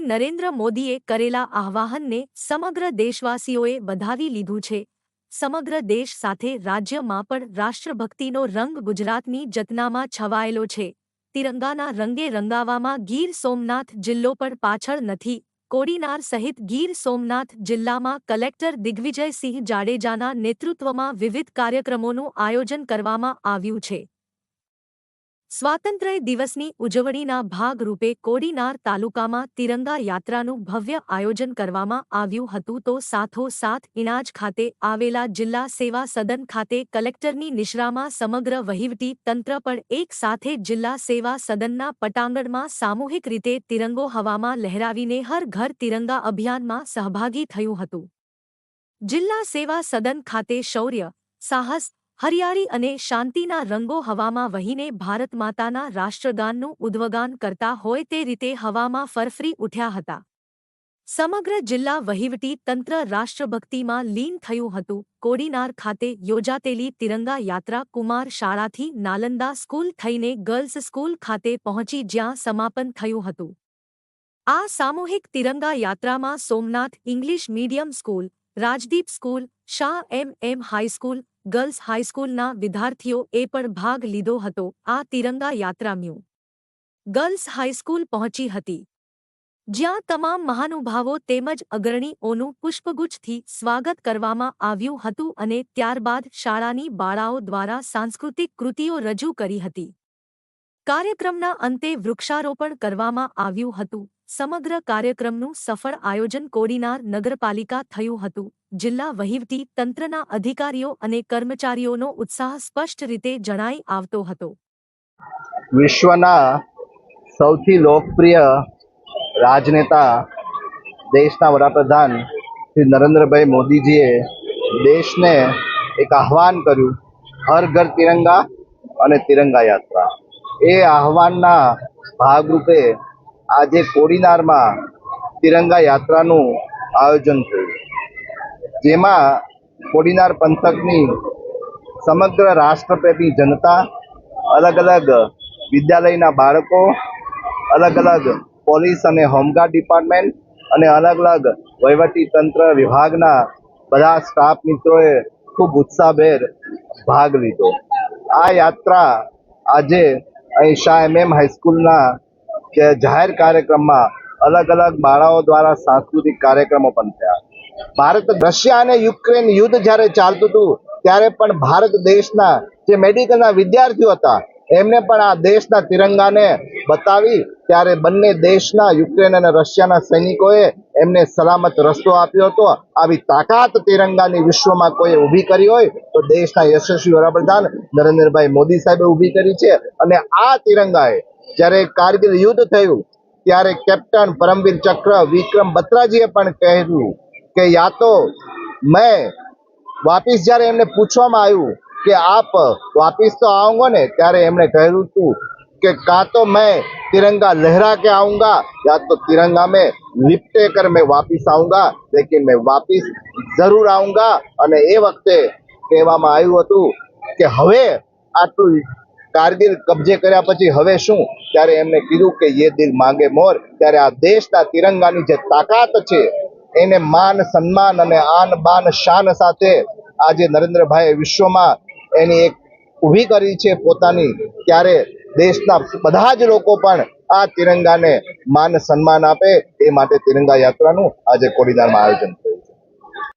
નરેન્દ્ર મોદીએ કરેલા આહવાનને સમગ્ર દેશવાસીઓએ વધાવી લીધું છે. સમગ્ર દેશ સાથે રાજ્યમાં પણ રાષ્ટ્રભક્તિનો રંગ ગુજરાતની જતનામાં છવાયેલો છે. તિરંગાના રંગે રંગાવામાં ગીર સોમનાથ જિલ્લો પણ પાછળ નથી. કોડીનાર સહિત ગીર સોમનાથ જિલ્લામાં કલેક્ટર દિગ્વિજયસિંહ જાડેજાના નેતૃત્વમાં વિવિધ કાર્યક્રમોનું આયોજન કરવામાં આવ્યું છે. સ્વાતંત્ર્ય દિવસની ઉજવણીના ભાગરૂપે કોડીનાર તાલુકામાં તિરંગા યાત્રાનું ભવ્ય આયોજન કરવામાં આવ્યું હતું. તો સાથોસાથ ઇણાજ ખાતે આવેલા જિલ્લા સેવા સદન ખાતે કલેક્ટરની નિશ્રામાં સમગ્ર વહીવટી તંત્ર પણ એક સાથે જિલ્લા સેવા સદનના પટાંગણમાં સામૂહિક રીતે તિરંગો હવામાં લહેરાવીને હર ઘર તિરંગા અભિયાનમાં સહભાગી થયું હતું. જિલ્લા સેવા સદન ખાતે શૌર્ય, સાહસ હરિયાળી અને શાંતિના રંગો હવામાં વહીને ભારત માતાના રાષ્ટ્રગાનનું ઉદ્વગાન કરતા હોય તે રીતે હવામાં ફરફરી ઉઠ્યા હતા. સમગ્ર જિલ્લા વહીવટી તંત્ર રાષ્ટ્રભક્તિમાં લીન થયું હતું. કોડીનાર ખાતે યોજાતેલી તિરંગા યાત્રા કુમાર શાળાથી નાલંદા સ્કૂલ થઈને ગર્લ્સ સ્કૂલ ખાતે પહોંચી જ્યાં સમાપન થયું હતું. આ સામૂહિક તિરંગા યાત્રામાં Somnath English medium school, Rajdeep school, Shah M M high school girls હાઈસ્કૂલના વિદ્યાર્થીઓએ પણ ભાગ લીધો હતો. આ તિરંગા યાત્રામ્યું. ગર્લ્સ હાઈસ્કૂલ પહોંચી હતી. જ્યાં તમામ મહાનુભાવો તેમજ અગ્રણીઓનું પુષ્પગુચ્છથી સ્વાગત કરવામાં આવ્યું હતું અને ત્યારબાદ શાળાની બાળાઓ દ્વારા સાંસ્કૃતિક કૃતિઓ રજૂ કરી હતી. કાર્યક્રમના અંતે વૃક્ષારોપણ કરવામાં આવ્યું હતું. સમગ્ર કાર્યક્રમનું સફળ આયોજન કોડીનાર નગરપાલિકા થયું હતું. જિલ્લા વહીવટી તંત્રના અધિકારીઓ અને કર્મચારીઓનો ઉત્સાહ સ્પષ્ટ રીતે જણાઈ આવતો હતો. વિશ્વના સૌથી લોકપ્રિય રાજનેતા દેશના વડાપ્રધાન શ્રી નરેન્દ્રભાઈ મોદીજીએ દેશને એક આહ્વાન કર્યું. હર ઘર તિરંગા અને તિરંગા યાત્રા. એ આહવાનના ભાગરૂપે આજે કોડીનારમાં તિરંગા યાત્રાનું આયોજન થયું. જેમાં કોડીનાર પંથકની સમગ્ર રાષ્ટ્રપ્રેમી જનતા અલગ અલગ વિદ્યાલયના બાળકો અલગ અલગ પોલીસ અને હોમગાર્ડ ડિપાર્ટમેન્ટ અને અલગ અલગ વહીવટી તંત્ર વિભાગના બધા સ્ટાફ મિત્રોએ ખૂબ ઉત્સાહભેર ભાગ લીધો. આ યાત્રા આજે અહીં શાહ એમ હાઈસ્કૂલના કે જાહેર કાર્યક્રમમાં અલગ અલગ બાળાઓ દ્વારા સાંસ્કૃતિક કાર્યક્રમો પણ થયા. ભારત રશિયા અને યુક્રેન યુદ્ધ જ્યારે ચાલતું હતું, ત્યારે પણ ભારત દેશના જે મેડિકલના વિદ્યાર્થીઓ હતા, એમને પણ આ દેશના તિરંગાને બતાવી, ત્યારે બંને દેશના યુક્રેન અને રશિયાના સૈનિકોએ એમને સલામત રસ્તો આપ્યો હતો. આવી તાકાત તિરંગાની વિશ્વમાં કોઈ ઊભી કરી હોય તો દેશના યશસ્વી વડાપ્રધાન નરેન્દ્રભાઈ મોદી સાહેબે ઊભી કરી છે. અને આ તિરંગાએ જ્યારે કારગિલ યુદ્ધ થયું, ત્યારે કેપ્ટન પરમવીર ચક્ર વિક્રમ બત્રાજીએ પણ કહેલું કે યા તો મેં વાપિસ જ્યારે એમને પૂછવામાં આવ્યું કે આપ વાપિસ તો આવો ને, ત્યારે એમણે કહેલું હતું કે કાં તો મેં तिरंगा લહેરા કે आऊंगा या तो तिरंगा में लिपटे कर मैं वापिस આઉંગા, લેકિન મેં वापिस જરૂર આઉંગા. અને એ વખતે કહેવામાં આવ્યું હતું કે હવે આટલું કારગિલ કબજે કર્યા પછી હવે શું? ત્યારે એમને કીધું કે યે દિલ માંગે મોર. ત્યારે આ દેશના તિરંગાની જે તાકાત છે, એને માન, સન્માન અને આન, બાન, શાન સાથે આજે નરેન્દ્રભાઈએ વિશ્વમાં એની એક ઊભી કરી છે પોતાની. ત્યારે દેશના બધા જ લોકો પણ આ તિરંગાને માન સન્માન આપે એ માટે તિરંગા યાત્રાનું આજે કોરિડારમાં આયોજન